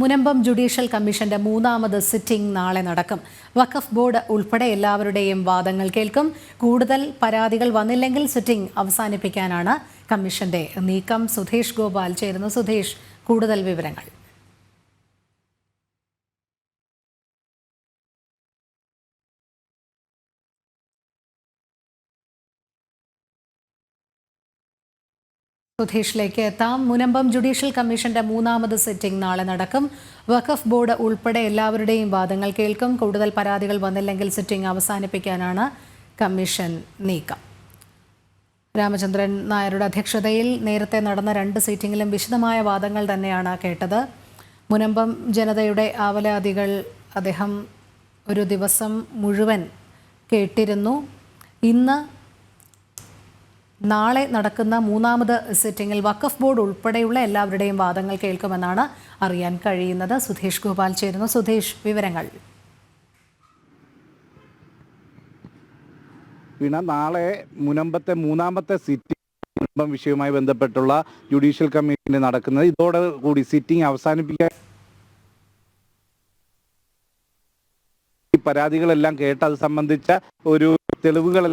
Munambam judicial കമ്മീഷന്റെ മൂന്നാമത് sitting നാളെ നടക്കും. വഖഫ് ബോർഡ് ഉൾപ്പെടെ എല്ലാവരുടെയും വാദങ്ങൾ കേൾക്കും. കൂടുതൽ പരാതികൾ വന്നില്ലെങ്കിൽ സിറ്റിംഗ് അവസാനിപ്പിക്കാനാണ് കമ്മീഷന്റെ നീക്കം. സുധേഷ് ഗോപാൽ ചേരുന്നു. സുധേഷ് കൂടുതൽ വിവരങ്ങൾ. സുധീഷിലേക്ക് എത്താം. മുനമ്പം ജുഡീഷ്യൽ കമ്മീഷന്റെ മൂന്നാമത് സിറ്റിംഗ് നാളെ നടക്കും. വഖഫ് ബോർഡ് ഉൾപ്പെടെ എല്ലാവരുടെയും വാദങ്ങൾ കേൾക്കും. കൂടുതൽ പരാതികൾ വന്നില്ലെങ്കിൽ സിറ്റിംഗ് അവസാനിപ്പിക്കാനാണ് കമ്മീഷൻ നീക്കം. രാമചന്ദ്രൻ നായരുടെ അധ്യക്ഷതയിൽ നേരത്തെ നടന്ന രണ്ട് സീറ്റിംഗിലും വിശദമായ വാദങ്ങൾ തന്നെയാണ് കേട്ടത്. മുനമ്പം ജനതയുടെ ആവലാതികൾ അദ്ദേഹം ഒരു ദിവസം മുഴുവൻ കേട്ടിരുന്നു. ഇന്ന് നാളെ നടക്കുന്ന മൂന്നാമത് സിറ്റിംഗിൽ വഖഫ് ബോർഡ് ഉൾപ്പെടെയുള്ള എല്ലാവരുടെയും വാദങ്ങൾ കേൾക്കുമെന്നാണ് അറിയാൻ കഴിയുന്നത്. സുധീഷ് ഗോപാൽ ചേരുന്നു. സുധീഷ് വിവരങ്ങൾ. വീണ നാളെ മുനമ്പത്തെ മൂന്നാമത്തെ സിറ്റിംഗ് കുടുംബം വിഷയവുമായി ബന്ധപ്പെട്ടുള്ള ജുഡീഷ്യൽ കമ്മീഷന് നടക്കുന്നത്. ഇതോടെ കൂടി സിറ്റിംഗ് അവസാനിപ്പിക്കാൻ പരാതികളെല്ലാം കേട്ട് അത് സംബന്ധിച്ച ഒരു തെളിവുകൾ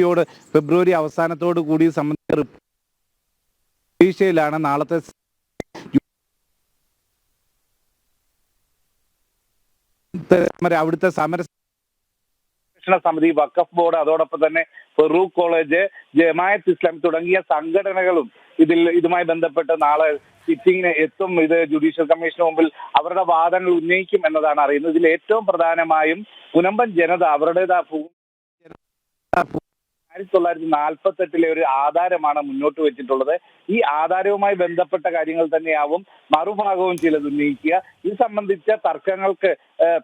യോട് ഫെബ്രുവരി അവസാനത്തോടു കൂടി സംബന്ധിച്ച പ്രതീക്ഷയിലാണ് നാളത്തെ അവിടുത്തെ സമര സമിതി വഖഫ് ബോർഡ് അതോടൊപ്പം തന്നെ ഫെറൂഖ് കോളേജ് ജമായത്ത് ഇസ്ലാം തുടങ്ങിയ സംഘടനകളും ഇതിൽ ഇതുമായി ബന്ധപ്പെട്ട് നാളെ സിറ്റിംഗിന് എത്തും. ഇത് ജുഡീഷ്യൽ കമ്മീഷന് മുമ്പിൽ അവരുടെ വാദങ്ങൾ ഉന്നയിക്കും എന്നതാണ് അറിയുന്നത്. ഇതിൽ ഏറ്റവും പ്രധാനമായും പുനമ്പൻ ജനത അവരുടേതാ ആയിരത്തി തൊള്ളായിരത്തി നാൽപ്പത്തെട്ടിലെ ഒരു ആധാരമാണ് മുന്നോട്ട് വെച്ചിട്ടുള്ളത്. ഈ ആധാരവുമായി ബന്ധപ്പെട്ട കാര്യങ്ങൾ തന്നെയാവും മറുഭാഗവും ചിലത് ഉന്നയിക്കുക ഇത് സംബന്ധിച്ച തർക്കങ്ങൾക്ക്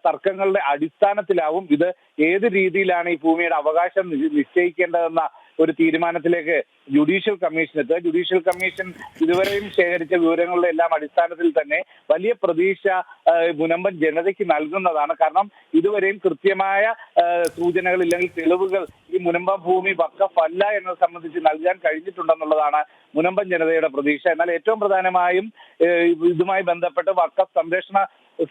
തർക്കങ്ങളുടെ അടിസ്ഥാനത്തിലാവും ഇത് ഏത് രീതിയിലാണ് ഈ ഭൂമിയുടെ അവകാശം നിശ്ചയിക്കേണ്ടതെന്ന ഒരു തീരുമാനത്തിലേക്ക് ജുഡീഷ്യൽ കമ്മീഷൻ എത്തുക. ജുഡീഷ്യൽ കമ്മീഷൻ ഇതുവരെയും ശേഖരിച്ച വിവരങ്ങളുടെ എല്ലാം അടിസ്ഥാനത്തിൽ തന്നെ വലിയ പ്രതീക്ഷ മുനമ്പൻ ജനതയ്ക്ക് നൽകുന്നതാണ്. കാരണം ഇതുവരെയും കൃത്യമായ സൂചനകൾ ഇല്ലെങ്കിൽ തെളിവുകൾ ഈ മുനമ്പ ഭൂമി വക്കഫ് അല്ല എന്നത് സംബന്ധിച്ച് നൽകാൻ കഴിഞ്ഞിട്ടുണ്ടെന്നുള്ളതാണ് മുനമ്പൻ ജനതയുടെ പ്രതീക്ഷ. എന്നാൽ ഏറ്റവും പ്രധാനമായും ഇതുമായി ബന്ധപ്പെട്ട് വക്കഫ് സംരക്ഷണ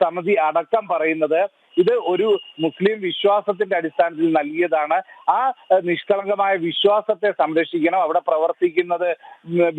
സമിതി അടക്കം പറയുന്നത് ഇത് ഒരു മുസ്ലിം വിശ്വാസത്തിന്റെ അടിസ്ഥാനത്തിൽ നൽകിയതാണ്. ആ നിഷ്കളങ്കമായ വിശ്വാസത്തെ സംരക്ഷിക്കണം. അവിടെ പ്രവർത്തിക്കുന്നത്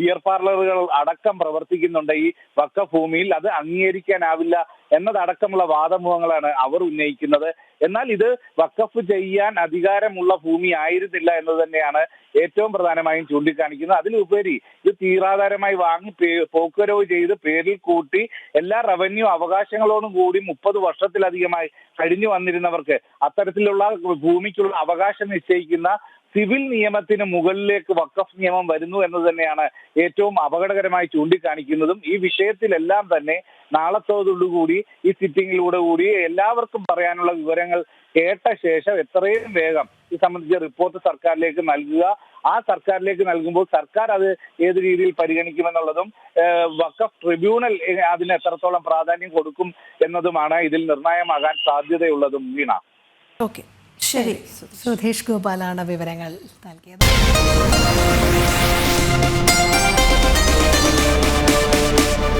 ബിയർ പാർലറുകൾ അടക്കം പ്രവർത്തിക്കുന്നുണ്ട്. ഈ വക്ക ഭൂമിയിൽ അത് അംഗീകരിക്കാനാവില്ല എന്നതടക്കമുള്ള വാദമുഖങ്ങളാണ് അവർ ഉന്നയിക്കുന്നത്. എന്നാൽ ഇത് വക്കഫ് ചെയ്യാൻ അധികാരമുള്ള ഭൂമി ആയിരുന്നില്ല എന്നത് തന്നെയാണ് ഏറ്റവും പ്രധാനമായും ചൂണ്ടിക്കാണിക്കുന്നത്. അതിലുപരി ഇത് തീരാധാരമായി വാങ്ങി പോക്കരവ് ചെയ്ത് പേരിൽ കൂട്ടി എല്ലാ റവന്യൂ അവകാശങ്ങളോടും കൂടി മുപ്പത് വർഷത്തിലധികമായി കഴിഞ്ഞു വന്നിരുന്നവർക്ക് അത്തരത്തിലുള്ള ഭൂമിക്കുള്ള അവകാശം നിശ്ചയിക്കുന്ന സിവിൽ നിയമത്തിന് മുകളിലേക്ക് വക്കഫ് നിയമം വരുന്നു എന്ന് തന്നെയാണ് ഏറ്റവും അപകടകരമായി ചൂണ്ടിക്കാണിക്കുന്നതും. ഈ വിഷയത്തിലെല്ലാം തന്നെ നാളത്തോടുകൂടി ഈ സിറ്റിംഗിലൂടെ കൂടി എല്ലാവർക്കും പറയാനുള്ള വിവരങ്ങൾ കേട്ട ശേഷം എത്രയും വേഗം ഇത് സംബന്ധിച്ച റിപ്പോർട്ട് സർക്കാരിലേക്ക് നൽകുക. ആ സർക്കാരിലേക്ക് നൽകുമ്പോൾ സർക്കാർ അത് ഏത് രീതിയിൽ പരിഗണിക്കുമെന്നുള്ളതും വക്കഫ് ട്രിബ്യൂണൽ അതിന് എത്രത്തോളം പ്രാധാന്യം കൊടുക്കും എന്നതുമാണ് ഇതിൽ നിർണായകമാകാൻ സാധ്യതയുള്ളതും വീണ. ഓക്കെ. ശരി. സുധീഷ് ഗോപാലാണ് വിവരങ്ങൾ നൽകിയത്.